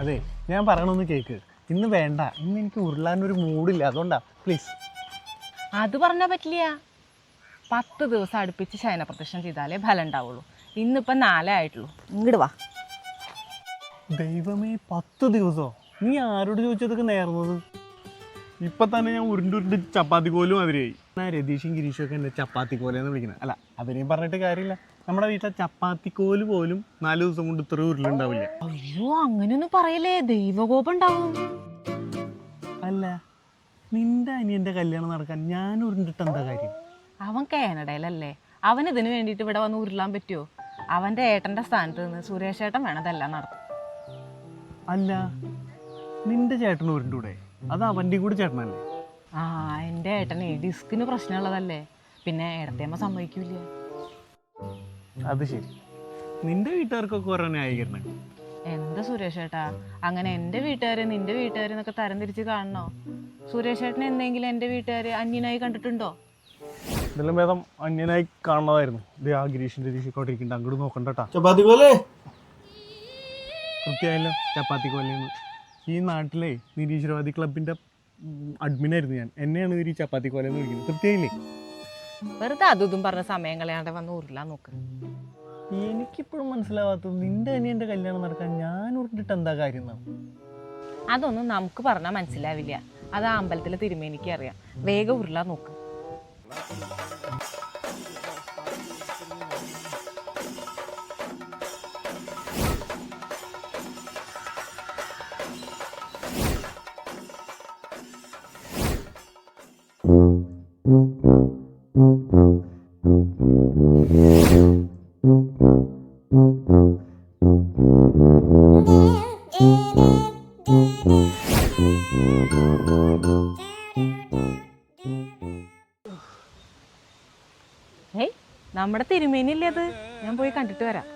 അതെ ഞാൻ പറയണമെന്ന് കേക്ക്. ഇന്ന് വേണ്ട. ഇന്ന് എനിക്ക് ഉരുളാനൊരു മൂഡില്ല അതുകൊണ്ടാ പ്ലീസ് അത് പറഞ്ഞാൽ പറ്റില്ല. പത്ത് ദിവസം അടുപ്പിച്ച് ശയന പ്രദക്ഷിണം ചെയ്താലേ ഫലം ഉണ്ടാവുള്ളൂ. ഇന്നിപ്പം നാലേ ആയിട്ടുള്ളൂ. ഇങ്ങോട്ട് വാ. ദൈവമേ പത്ത് ദിവസോ? നീ ആരോട് ചോദിച്ചതൊക്കെ നേർന്നത്? ഇപ്പൊ തന്നെ ഞാൻ ഉരുണ്ടുരുണ്ട് ഉരുണ്ട് ചപ്പാത്തി കോലും അവരെയായി ആ രതീഷും ഗിരീഷും ഒക്കെ എന്റെ ചപ്പാത്തി കോലെന്ന് വിളിക്കുന്നത് അല്ല അവരെയും പറഞ്ഞിട്ട് കാര്യമില്ല. നമ്മുടെ വീട്ടിലെ ചപ്പാത്തി കോൽ പോലും നാല് ദിവസം കൊണ്ട് ഇത്ര ഉരുളുണ്ടാവില്ല. അയ്യോ അങ്ങനെയൊന്നും പറയലേ ദൈവകോപം ഉണ്ടാവും. അല്ല നിന്റെ അനിയന്റെ കല്യാണം നടക്കാൻ ഞാൻ ഉരുണ്ടിട്ട് എന്താ കാര്യം? അവൻ കാനഡയിലല്ലേ. അവൻ ഇതിന് വേണ്ടിയിട്ട് ഇവിടെ വന്ന് ഉരുളാൻ പറ്റുമോ അവന്റെ ഏട്ടന്റെ സ്ഥാനത്ത് നിന്ന് സുരേഷ് ഏട്ടൻ വേണതല്ല ഇതെല്ലാം നടത്തും. അല്ല നിന്റെ ചേട്ടൻ ഉരുണ്ടൂടെ? അത് അവന്റെ കൂടി ചേട്ടനല്ലേ? ആ എന്റെ ഏട്ടനെ ഡിസ്കിന് പ്രശ്നമുള്ളതല്ലേ? പിന്നെ ഏടത്തേമ്മ സമ്മതിക്കൂല അത് ശരി. നിന്റെ വീട്ടുകാർക്കൊക്കെ ഓരോ ന്യായീകരണം. എന്താ സുരേഷ് ഏട്ടാ? അങ്ങനെ എന്റെ വീട്ടുകാരെ നിന്റെ വീട്ടുകാരെ എന്നൊക്കെ തരം തിരിച്ച് കാണണോ? സുരേഷ് ഏട്ടനെ എന്തെങ്കിലും എന്റെ വീട്ടുകാരെ അന്യനായി കണ്ടിട്ടുണ്ടോ? ഇതെല്ലാം ഭേദം അന്യനായി കാണുന്നതായിരുന്നു ഇത് ആ ഗിരീഷിന്റെ ഗിരീഷൊക്കെ അങ്ങോട്ട് നോക്കണ്ട ചപ്പാത്തി പോലെ കൃത്യമായല്ലോ ചപ്പാത്തി കോലെന്ന് ഈ നാട്ടിലെ നിരീശ്വരവാദി ക്ലബിന്റെ അഡ്മിനായിരുന്നു ഞാൻ. എന്നെയാണ് ഇവർ ഈ ചപ്പാത്തി കോലെന്ന് വിളിക്കുന്നത്. തൃപ്തിയായില്ലേ? വെറുതെ അതും പറഞ്ഞ സമയം കളയാണ്ട് വന്ന് ഉരുളാൻ നോക്ക്. എനിക്കിപ്പോഴും മനസ്സിലാവാത്തത് നിന്റെ അനിയന്റെ കല്യാണം നടക്കാൻ ഞാൻ ഉരുണ്ടിട്ട് എന്താ കാര്യം അതൊന്നും നമുക്ക് പറഞ്ഞാൽ മനസ്സിലാവില്ല. അത് ആ അമ്പലത്തിലെ തിരുമേനിക്ക് അറിയാം. വേഗം ഉരുളാൻ നോക്ക്. ഏയ് നമ്മുടെ തിരുമേനി അല്ലേ അത്? ഞാൻ പോയി കണ്ടിട്ട് വരാം.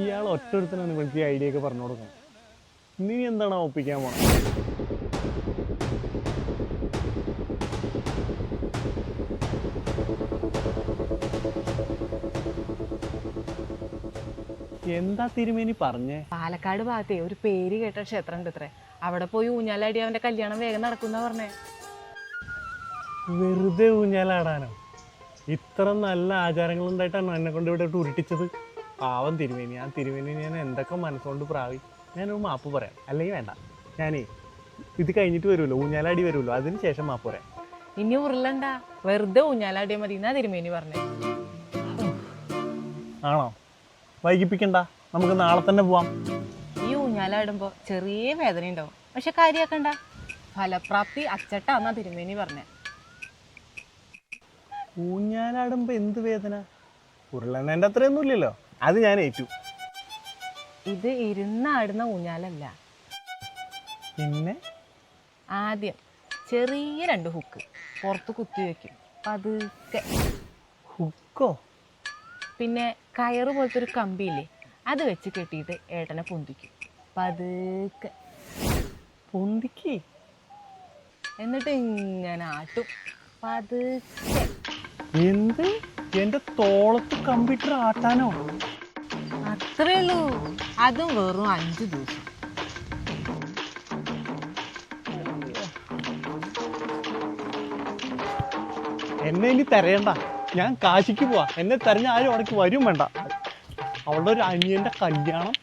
ഇയാൾ ഒറ്റ എനിക്ക് ഈ ഐഡിയ ഒക്കെ പറഞ്ഞു കൊടുക്കണം നീ എന്താണ് ഒപ്പിക്കാൻ പോണത് എന്താ തിരുമേനി പറഞ്ഞേ? പാലക്കാട് ഭാഗത്തെ ഒരു പേര് കേട്ട ക്ഷേത്രം ഉണ്ട് ഇത്രേ അവിടെ പോയി ഊഞ്ഞാലാടി അവന്റെ കല്യാണം വേഗം നടക്കുന്ന പറഞ്ഞേ. വെറുതെ ഊഞ്ഞാലാടാനോ? ഇത്ര നല്ല ആചാരങ്ങളുണ്ടായിട്ടാണ് എന്നെ കൊണ്ട് ഇവിടെ ഉരുട്ടിച്ചത്? പാവം തിരുമേനി. ആ തിരുമേനി ഞാൻ എന്തൊക്കെ മനസ്സുകൊണ്ട് പ്രാവി ഞാനൊരു മാപ്പ് പറയാം. അല്ലെങ്കിൽ വേണ്ട. ഞാനേ ഇത് കഴിഞ്ഞിട്ട് വരുമല്ലോ. ഊഞ്ഞാലാടി വരുമല്ലോ. അതിന് ശേഷം മാപ്പ് പറയാം. ഇനി ഉരുളണ്ട. വെറുതെ ഊഞ്ഞാലാടിയ മതി. എന്നാ തിരുമേനി പറഞ്ഞേ? ആണോ? വൈകിപ്പിക്കണ്ട. നമുക്ക് നാളെ തന്നെ പോവാം. ഈ ഊഞ്ഞാലാടുമ്പോ ചെറിയ വേദന ഉണ്ടാവും പക്ഷെ കാര്യാക്കണ്ട. ഫലപ്രാപ്തി അച്ചട്ടാന്നാ തിരുമേനി പറഞ്ഞേ. ഊഞ്ഞാലാടുമ്പോ എന്ത് വേദന? ഉരുളണ്ണേന്റെ അത്രയൊന്നും ഇല്ലല്ലോ. അത് ഞാൻ ഏറ്റു. ഇത് ഇരുന്നാടുന്ന ഊഞ്ഞാലല്ല. പിന്നെ? ആദ്യം ചെറിയ രണ്ട് ഹുക്ക് പുറത്ത് കുത്തി വെക്കും. പതുക്കെ. ഹുക്കോ പിന്നെ കയറ് പോലത്തെ ഒരു കമ്പിയില്ലേ അത് വെച്ച് കെട്ടിയിട്ട് ഏട്ടനെ പൊന്തിക്കും. പതുക്കെ. പൊന്തിക്ക്? എന്നിട്ട് ഇങ്ങനെ ആട്ടും. പതുക്കെ. എന്ത്? എന്റെ തോളത്ത് കമ്പ്യൂട്ടർ ആട്ടാനോ? അത്രേ ഉള്ളൂ. അതും വെറും അഞ്ച് ദിവസം. എന്നെ ഇനി തരയണ്ട ഞാൻ കാശിക്ക് പോവാ. എന്നെ തെരഞ്ഞ ആരും അവിടേക്ക് വരും വേണ്ട. അവളുടെ ഒരു അനിയന്റെ കല്യാണം